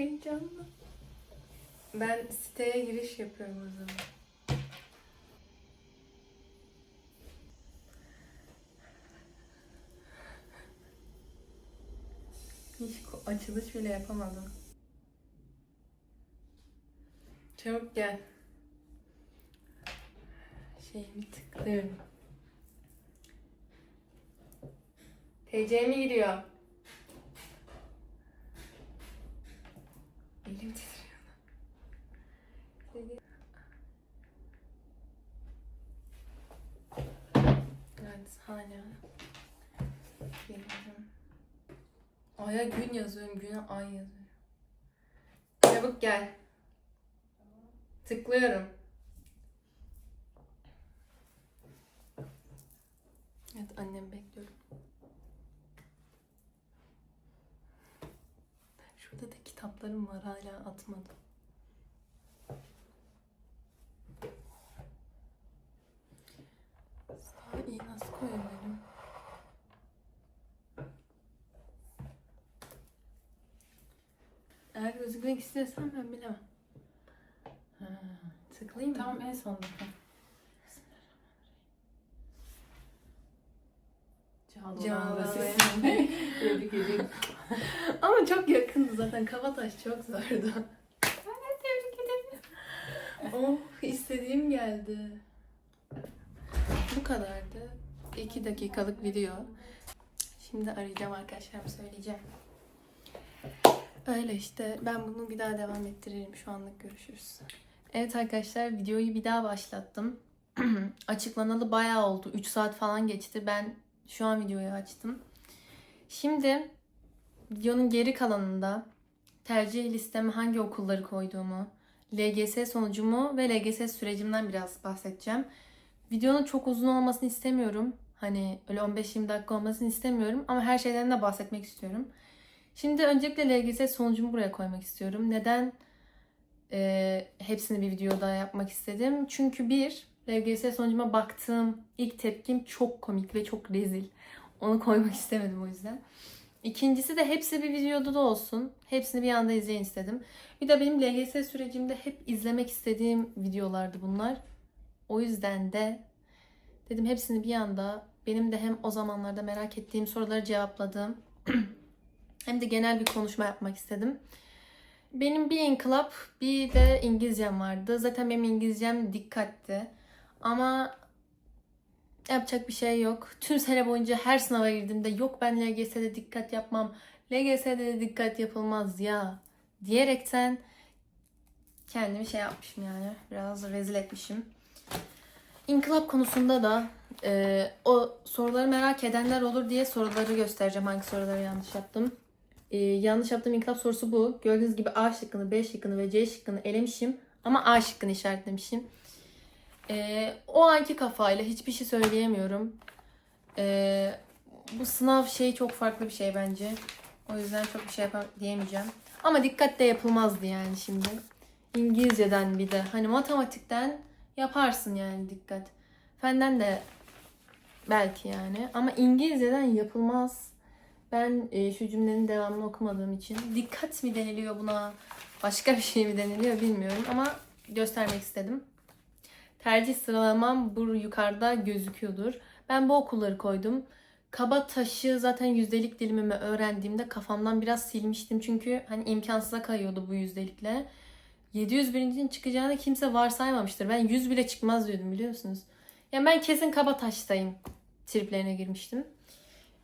heyecanlı. Ben siteye giriş yapıyorum o zaman. Hiç açılış bile yapamadım. Çabuk gel. Şeyimi tıklıyorum. TC mi giriyor? Elim titriyor. Evet hala. Geliyorum. Ay'a gün yazıyorum, güne ay yazıyorum. Çabuk gel. Tıklıyorum. Evet annem bekliyorum. Da kitaplarım var hala atmadım. Daha iyi nasıl koyabilirim? Eğer gözükmek istiyorsan ben bilemem. Ha, tıklayayım mı? Tamam en sonunda. Çağla Çağla Bey. Ama çok yakındı zaten. Kabataş çok zordu. Tebrik ederim. oh istediğim geldi. Bu kadardı. 2 dakikalık video. Şimdi arayacağım arkadaşlarım söyleyeceğim. Öyle işte. Ben bunu bir daha devam ettiririm. Şu anlık görüşürüz. Evet arkadaşlar videoyu bir daha başlattım. Açıklanalı bayağı oldu. 3 saat falan geçti. Ben şu an videoyu açtım. Şimdi videonun geri kalanında tercih listeme hangi okulları koyduğumu, LGS sonucumu ve LGS sürecimden biraz bahsedeceğim. Videonun çok uzun olmasını istemiyorum. Hani öyle 15-20 dakika olmasını istemiyorum ama her şeyden de bahsetmek istiyorum. Şimdi öncelikle LGS sonucumu buraya koymak istiyorum. Neden e, hepsini bir videoda yapmak istedim? Çünkü bir, LGS sonucuma baktığım ilk tepkim çok komik ve çok rezil. Onu koymak istemedim o yüzden. İkincisi de hepsi bir videoda da olsun. Hepsini bir anda izleyin istedim. Bir de benim LGS sürecimde hep izlemek istediğim videolardı bunlar. O yüzden de dedim hepsini bir anda benim de hem o zamanlarda merak ettiğim soruları cevapladığım hem de genel bir konuşma yapmak istedim. Benim bir inkılap bir de İngilizcem vardı. Zaten benim İngilizcem dikkatti. Ama yapacak bir şey yok. Tüm sene boyunca her sınava girdiğimde yok ben LGS'de dikkat yapmam. LGS'de de dikkat yapılmaz ya diyerekten kendimi şey yapmışım yani. Biraz rezil etmişim. İnkılap konusunda da e, o soruları merak edenler olur diye soruları göstereceğim. Hangi soruları yanlış yaptım. E, yanlış yaptığım inkılap sorusu bu. Gördüğünüz gibi A şıkkını, B şıkkını ve C şıkkını elemişim. Ama A şıkkını işaretlemişim. E, o anki kafayla hiçbir şey söyleyemiyorum. E, bu sınav şeyi çok farklı bir şey bence. O yüzden çok bir şey yapam diyemeyeceğim. Ama dikkat de yapılmazdı yani şimdi. İngilizceden bir de. Hani matematikten yaparsın yani dikkat. Fenden de belki yani. Ama İngilizceden yapılmaz. Ben e, şu cümlenin devamını okumadığım için dikkat mi deniliyor buna? Başka bir şey mi deniliyor bilmiyorum ama göstermek istedim. Tercih sıralamam bu yukarıda gözüküyordur. Ben bu okulları koydum. Kaba taşı zaten yüzdelik dilimimi öğrendiğimde kafamdan biraz silmiştim. Çünkü hani imkansıza kayıyordu bu yüzdelikle. 700 birincinin çıkacağını kimse varsaymamıştır. Ben 100 bile çıkmaz diyordum biliyorsunuz. Yani ben kesin kaba taştayım triplerine girmiştim.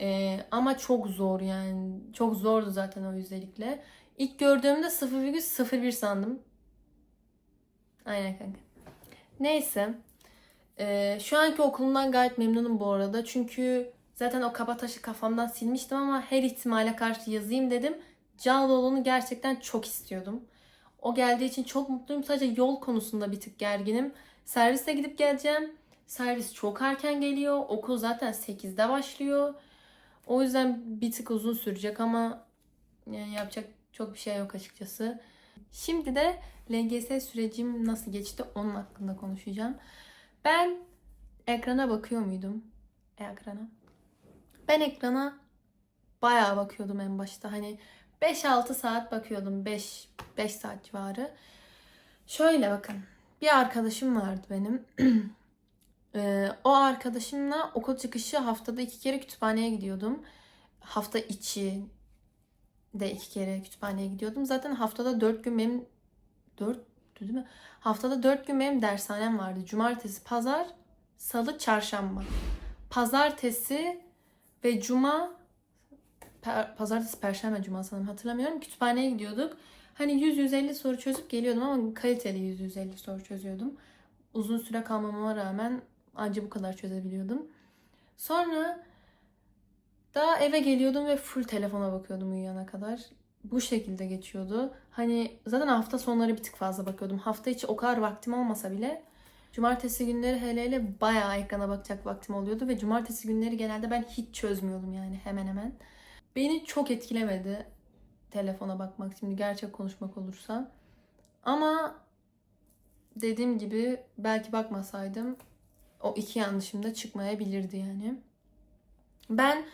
Ee, ama çok zor yani. Çok zordu zaten o yüzdelikle. İlk gördüğümde 0,01 sandım. Aynen kanka. Neyse. Ee, şu anki okulumdan gayet memnunum bu arada. Çünkü zaten o kaba taşı kafamdan silmiştim ama her ihtimale karşı yazayım dedim. Cağaloğlu'nu gerçekten çok istiyordum. O geldiği için çok mutluyum. Sadece yol konusunda bir tık gerginim. Serviste gidip geleceğim. Servis çok erken geliyor. Okul zaten 8'de başlıyor. O yüzden bir tık uzun sürecek ama yani yapacak çok bir şey yok açıkçası. Şimdi de LGS sürecim nasıl geçti onun hakkında konuşacağım. Ben ekrana bakıyor muydum? Ekrana. Ben ekrana bayağı bakıyordum en başta. Hani 5-6 saat bakıyordum. 5 5 saat civarı. Şöyle bakın. Bir arkadaşım vardı benim. Ee, o arkadaşımla okul çıkışı haftada iki kere kütüphaneye gidiyordum. Hafta içi de iki kere kütüphaneye gidiyordum. Zaten haftada dört gün benim dört değil mi? Haftada dört gün benim dershanem vardı. Cumartesi, pazar, salı, çarşamba. Pazartesi ve cuma per- pazartesi, perşembe, cuma sanırım hatırlamıyorum. Kütüphaneye gidiyorduk. Hani 100-150 soru çözüp geliyordum ama kaliteli 100-150 soru çözüyordum. Uzun süre kalmamama rağmen anca bu kadar çözebiliyordum. Sonra daha eve geliyordum ve full telefona bakıyordum uyuyana kadar. Bu şekilde geçiyordu. Hani zaten hafta sonları bir tık fazla bakıyordum. Hafta içi o kadar vaktim olmasa bile cumartesi günleri hele hele bayağı ekrana bakacak vaktim oluyordu ve cumartesi günleri genelde ben hiç çözmüyordum yani hemen hemen. Beni çok etkilemedi telefona bakmak şimdi gerçek konuşmak olursa. Ama dediğim gibi belki bakmasaydım o iki yanlışım da çıkmayabilirdi yani. Ben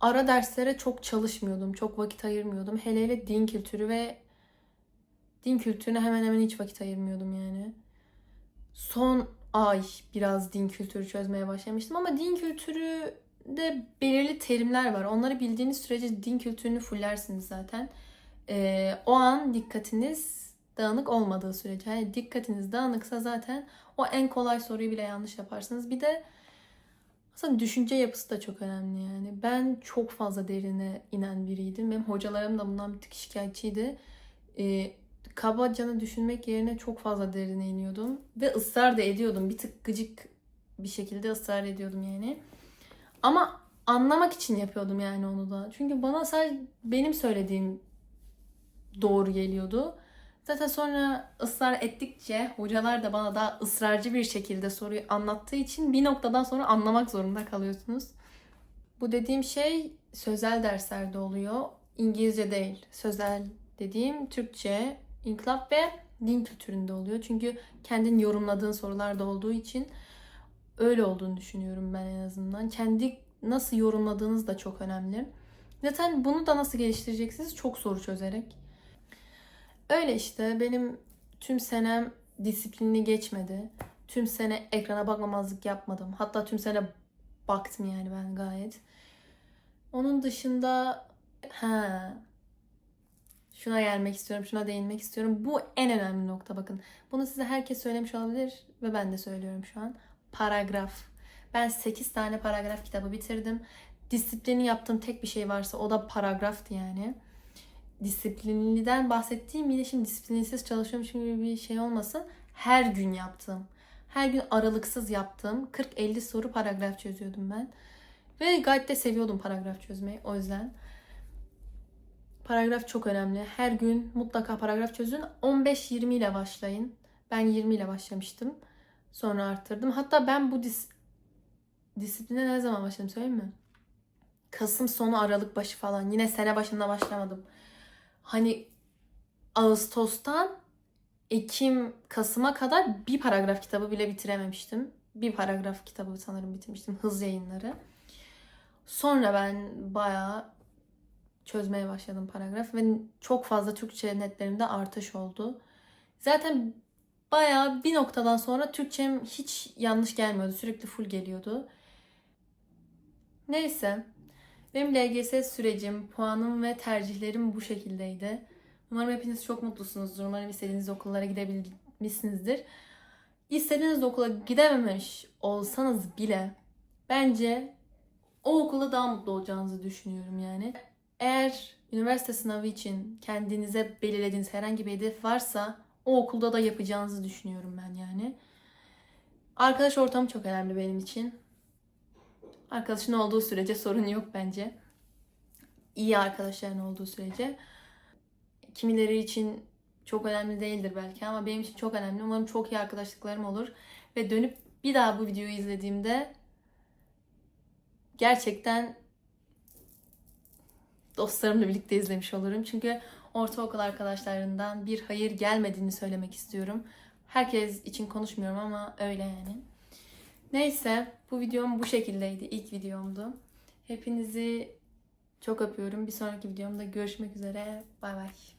ara derslere çok çalışmıyordum. Çok vakit ayırmıyordum. Hele hele din kültürü ve din kültürüne hemen hemen hiç vakit ayırmıyordum yani. Son ay biraz din kültürü çözmeye başlamıştım ama din kültürü de belirli terimler var. Onları bildiğiniz sürece din kültürünü fullersiniz zaten. Ee, o an dikkatiniz dağınık olmadığı sürece. Yani dikkatiniz dağınıksa zaten o en kolay soruyu bile yanlış yaparsınız. Bir de aslında düşünce yapısı da çok önemli yani. Ben çok fazla derine inen biriydim. Benim hocalarım da bundan bir tık şikayetçiydi. Ee, kabacanı düşünmek yerine çok fazla derine iniyordum. Ve ısrar da ediyordum. Bir tık gıcık bir şekilde ısrar ediyordum yani. Ama anlamak için yapıyordum yani onu da. Çünkü bana sadece benim söylediğim doğru geliyordu. Zaten sonra ısrar ettikçe hocalar da bana daha ısrarcı bir şekilde soruyu anlattığı için bir noktadan sonra anlamak zorunda kalıyorsunuz. Bu dediğim şey sözel derslerde oluyor. İngilizce değil. Sözel dediğim Türkçe, inkılap ve din kültüründe oluyor. Çünkü kendin yorumladığın sorular da olduğu için öyle olduğunu düşünüyorum ben en azından. Kendi nasıl yorumladığınız da çok önemli. Zaten bunu da nasıl geliştireceksiniz? Çok soru çözerek. Öyle işte benim tüm senem disiplinli geçmedi. Tüm sene ekrana bakmamazlık yapmadım. Hatta tüm sene baktım yani ben gayet. Onun dışında ha şuna gelmek istiyorum, şuna değinmek istiyorum. Bu en önemli nokta bakın. Bunu size herkes söylemiş olabilir ve ben de söylüyorum şu an. Paragraf. Ben 8 tane paragraf kitabı bitirdim. Disiplini yaptığım tek bir şey varsa o da paragraftı yani disiplinliden bahsettiğim yine şimdi disiplinsiz çalışıyormuş gibi bir şey olmasın. Her gün yaptığım, her gün aralıksız yaptığım 40-50 soru paragraf çözüyordum ben. Ve gayet de seviyordum paragraf çözmeyi o yüzden. Paragraf çok önemli. Her gün mutlaka paragraf çözün. 15-20 ile başlayın. Ben 20 ile başlamıştım. Sonra arttırdım. Hatta ben bu dis disipline ne zaman başladım söyleyeyim mi? Kasım sonu Aralık başı falan. Yine sene başında başlamadım hani Ağustos'tan Ekim, Kasım'a kadar bir paragraf kitabı bile bitirememiştim. Bir paragraf kitabı sanırım bitirmiştim. Hız yayınları. Sonra ben bayağı çözmeye başladım paragraf ve çok fazla Türkçe netlerimde artış oldu. Zaten bayağı bir noktadan sonra Türkçem hiç yanlış gelmiyordu. Sürekli full geliyordu. Neyse. Benim LGS sürecim, puanım ve tercihlerim bu şekildeydi. Umarım hepiniz çok mutlusunuzdur. Umarım istediğiniz okullara gidebilmişsinizdir. İstediğiniz okula gidememiş olsanız bile bence o okulda daha mutlu olacağınızı düşünüyorum yani. Eğer üniversite sınavı için kendinize belirlediğiniz herhangi bir hedef varsa o okulda da yapacağınızı düşünüyorum ben yani. Arkadaş ortamı çok önemli benim için. Arkadaşın olduğu sürece sorun yok bence. İyi arkadaşların olduğu sürece. Kimileri için çok önemli değildir belki ama benim için çok önemli. Umarım çok iyi arkadaşlıklarım olur. Ve dönüp bir daha bu videoyu izlediğimde gerçekten dostlarımla birlikte izlemiş olurum. Çünkü ortaokul arkadaşlarından bir hayır gelmediğini söylemek istiyorum. Herkes için konuşmuyorum ama öyle yani. Neyse bu videom bu şekildeydi. İlk videomdu. Hepinizi Çok öpüyorum. Bir sonraki videomda görüşmek üzere. Bay bay.